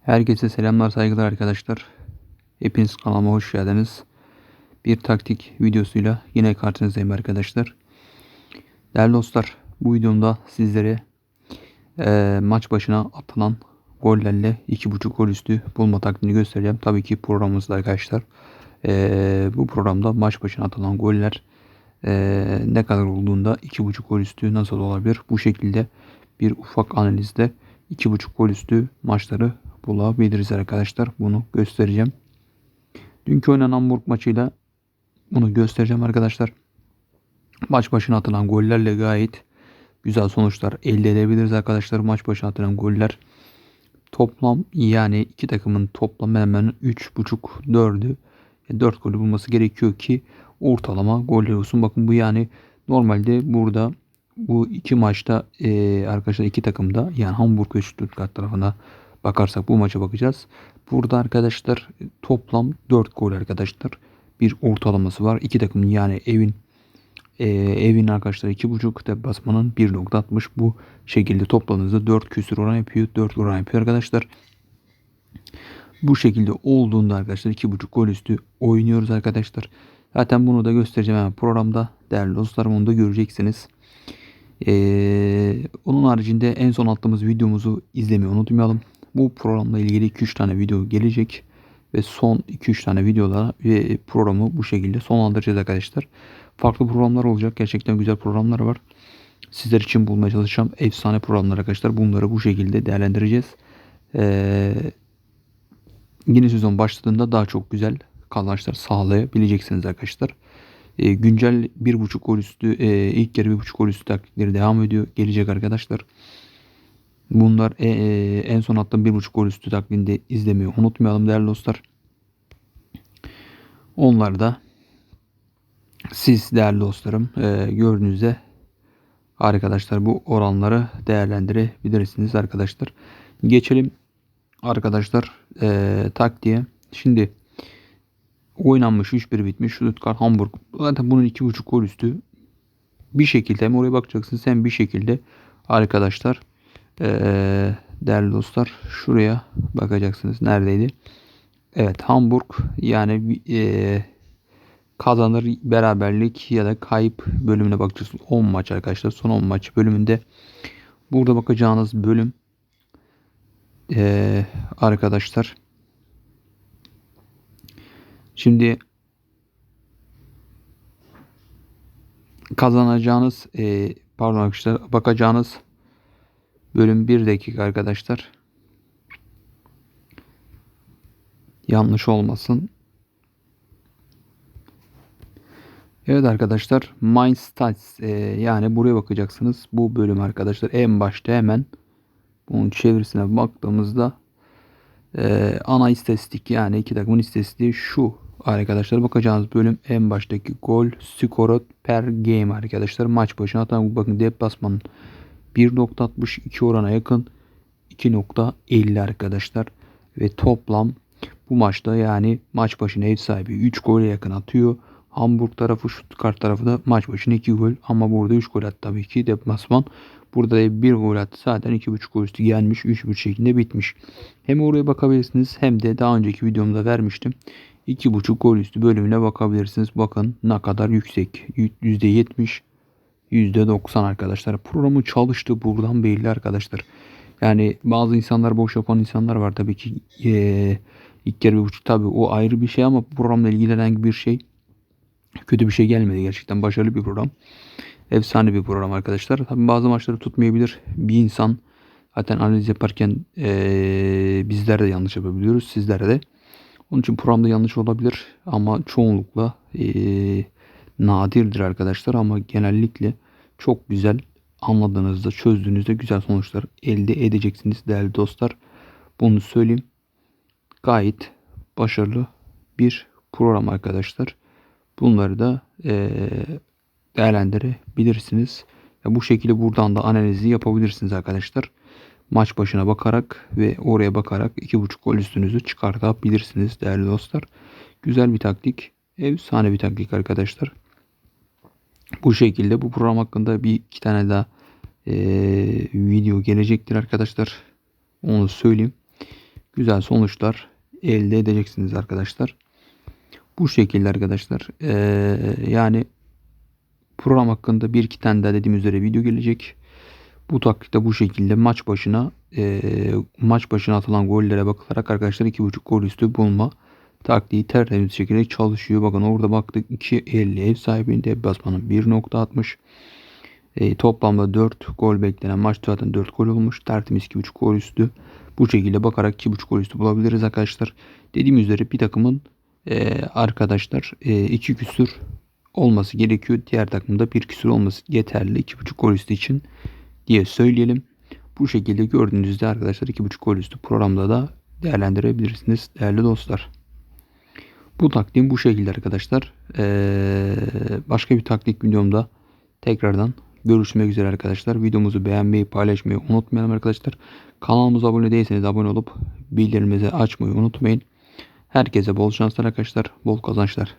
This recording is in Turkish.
Herkese selamlar saygılar arkadaşlar. Hepiniz kanalıma hoş geldiniz. Bir taktik videosuyla yine karşınızdayım arkadaşlar. Değerli dostlar bu videomda sizlere e, maç başına atılan gollerle 2.5 gol üstü bulma taktiğini göstereceğim. Tabii ki programımızda arkadaşlar. E, bu programda maç başına atılan goller e, ne kadar olduğunda 2.5 gol üstü nasıl olabilir? Bu şekilde bir ufak analizde 2.5 gol üstü maçları bulabiliriz arkadaşlar. Bunu göstereceğim. Dünkü oynanan Hamburg maçıyla bunu göstereceğim arkadaşlar. Maç başına atılan gollerle gayet güzel sonuçlar elde edebiliriz arkadaşlar. Maç başına atılan goller toplam yani iki takımın toplam hemen 3.5 4'ü 4 golü bulması gerekiyor ki ortalama goller olsun. Bakın bu yani normalde burada bu iki maçta e, arkadaşlar iki takımda yani Hamburg ve Stuttgart tarafına bakarsak bu maça bakacağız. Burada arkadaşlar toplam 4 gol arkadaşlar. Bir ortalaması var. İki takım yani evin e, evin arkadaşlar 2.5 deplasmanın 1.60 bu şekilde topladığınızda 4 küsür oran yapıyor. 4 oran yapıyor arkadaşlar. Bu şekilde olduğunda arkadaşlar 2.5 gol üstü oynuyoruz arkadaşlar. Zaten bunu da göstereceğim hemen programda. Değerli dostlarım onu da göreceksiniz. Ee, onun haricinde en son attığımız videomuzu izlemeyi unutmayalım. Bu programla ilgili 2-3 tane video gelecek. Ve son 2-3 tane videoda ve programı bu şekilde sonlandıracağız arkadaşlar. Farklı programlar olacak. Gerçekten güzel programlar var. Sizler için bulmaya çalışacağım. Efsane programlar arkadaşlar. Bunları bu şekilde değerlendireceğiz. Ee, yeni sezon başladığında daha çok güzel kazançlar sağlayabileceksiniz arkadaşlar. E, güncel 1.5 gol üstü e, ilk yarı 1.5 gol üstü taktikleri devam ediyor. Gelecek arkadaşlar. Bunlar e, e, en son attığım 1.5 gol üstü taklidini de izlemeyi unutmayalım değerli dostlar. Onlar da siz değerli dostlarım e, gördüğünüzde arkadaşlar bu oranları değerlendirebilirsiniz arkadaşlar. Geçelim arkadaşlar e, taktiğe. Şimdi oynanmış 3-1 bitmiş. Stuttgart Hamburg. Zaten bunun 2.5 gol üstü bir şekilde hem oraya bakacaksınız hem bir şekilde arkadaşlar ee, değerli dostlar şuraya bakacaksınız. Neredeydi? Evet Hamburg yani e, kazanır beraberlik ya da kayıp bölümüne bakacaksınız. 10 maç arkadaşlar. Son 10 maç bölümünde burada bakacağınız bölüm e, arkadaşlar şimdi kazanacağınız e, pardon arkadaşlar bakacağınız Bölüm 1 dakika arkadaşlar. Yanlış olmasın. Evet arkadaşlar My Stats e, yani buraya bakacaksınız. Bu bölüm arkadaşlar en başta hemen bunun çevirisine baktığımızda e, ana istatistik yani iki takımın istatistiği şu arkadaşlar bakacağınız bölüm en baştaki gol skoru per game arkadaşlar maç başına tam bakın deplasmanın 1.62 orana yakın 2.50 arkadaşlar. Ve toplam bu maçta yani maç başına ev sahibi 3 gole yakın atıyor. Hamburg tarafı Stuttgart tarafı da maç başına 2 gol ama burada 3 gol attı tabii ki deplasman. Burada da 1 gol attı zaten 2.5 gol üstü gelmiş 3.5 şeklinde bitmiş. Hem oraya bakabilirsiniz hem de daha önceki videomda vermiştim. 2.5 gol üstü bölümüne bakabilirsiniz. Bakın ne kadar yüksek. %70 %90 arkadaşlar. Programı çalıştı buradan belli arkadaşlar. Yani bazı insanlar boş yapan insanlar var tabii ki. Ee, ilk kere bir buçuk tabii o ayrı bir şey ama programla ilgili herhangi bir şey kötü bir şey gelmedi gerçekten. Başarılı bir program. Efsane bir program arkadaşlar. Tabii bazı maçları tutmayabilir. Bir insan zaten analiz yaparken ee, bizler de yanlış yapabiliyoruz. Sizler de. Onun için programda yanlış olabilir ama çoğunlukla ee, nadirdir arkadaşlar ama genellikle çok güzel anladığınızda çözdüğünüzde güzel sonuçlar elde edeceksiniz değerli dostlar. Bunu söyleyeyim. Gayet başarılı bir program arkadaşlar. Bunları da değerlendirebilirsiniz. Bu şekilde buradan da analizi yapabilirsiniz arkadaşlar. Maç başına bakarak ve oraya bakarak 2.5 gol üstünüzü çıkartabilirsiniz değerli dostlar. Güzel bir taktik. Efsane bir taktik arkadaşlar. Bu şekilde bu program hakkında bir iki tane daha e, video gelecektir arkadaşlar. Onu söyleyeyim. güzel sonuçlar elde edeceksiniz arkadaşlar. Bu şekilde arkadaşlar. Ee, yani program hakkında bir iki tane daha dediğim üzere video gelecek. Bu taktikte bu şekilde maç başına e, maç başına atılan gollere bakılarak arkadaşlar 2.5 gol üstü bulma taktiği tertemiz şekilde çalışıyor. Bakın orada baktık 2.50 ev sahibinde basmanın 1.60 e, toplamda 4 gol beklenen maç zaten 4 gol olmuş. Tertemiz 2.5 gol üstü. Bu şekilde bakarak 2.5 gol üstü bulabiliriz arkadaşlar. Dediğim üzere bir takımın e, arkadaşlar 2 e, küsür olması gerekiyor. Diğer takımda 1 küsür olması yeterli 2.5 gol üstü için diye söyleyelim. Bu şekilde gördüğünüzde arkadaşlar 2.5 gol üstü programda da değerlendirebilirsiniz değerli dostlar. Bu taktiğim bu şekilde arkadaşlar. Ee, başka bir taktik videomda tekrardan görüşmek üzere arkadaşlar. Videomuzu beğenmeyi paylaşmayı unutmayalım arkadaşlar. Kanalımıza abone değilseniz abone olup bildirimleri açmayı unutmayın. Herkese bol şanslar arkadaşlar. Bol kazançlar.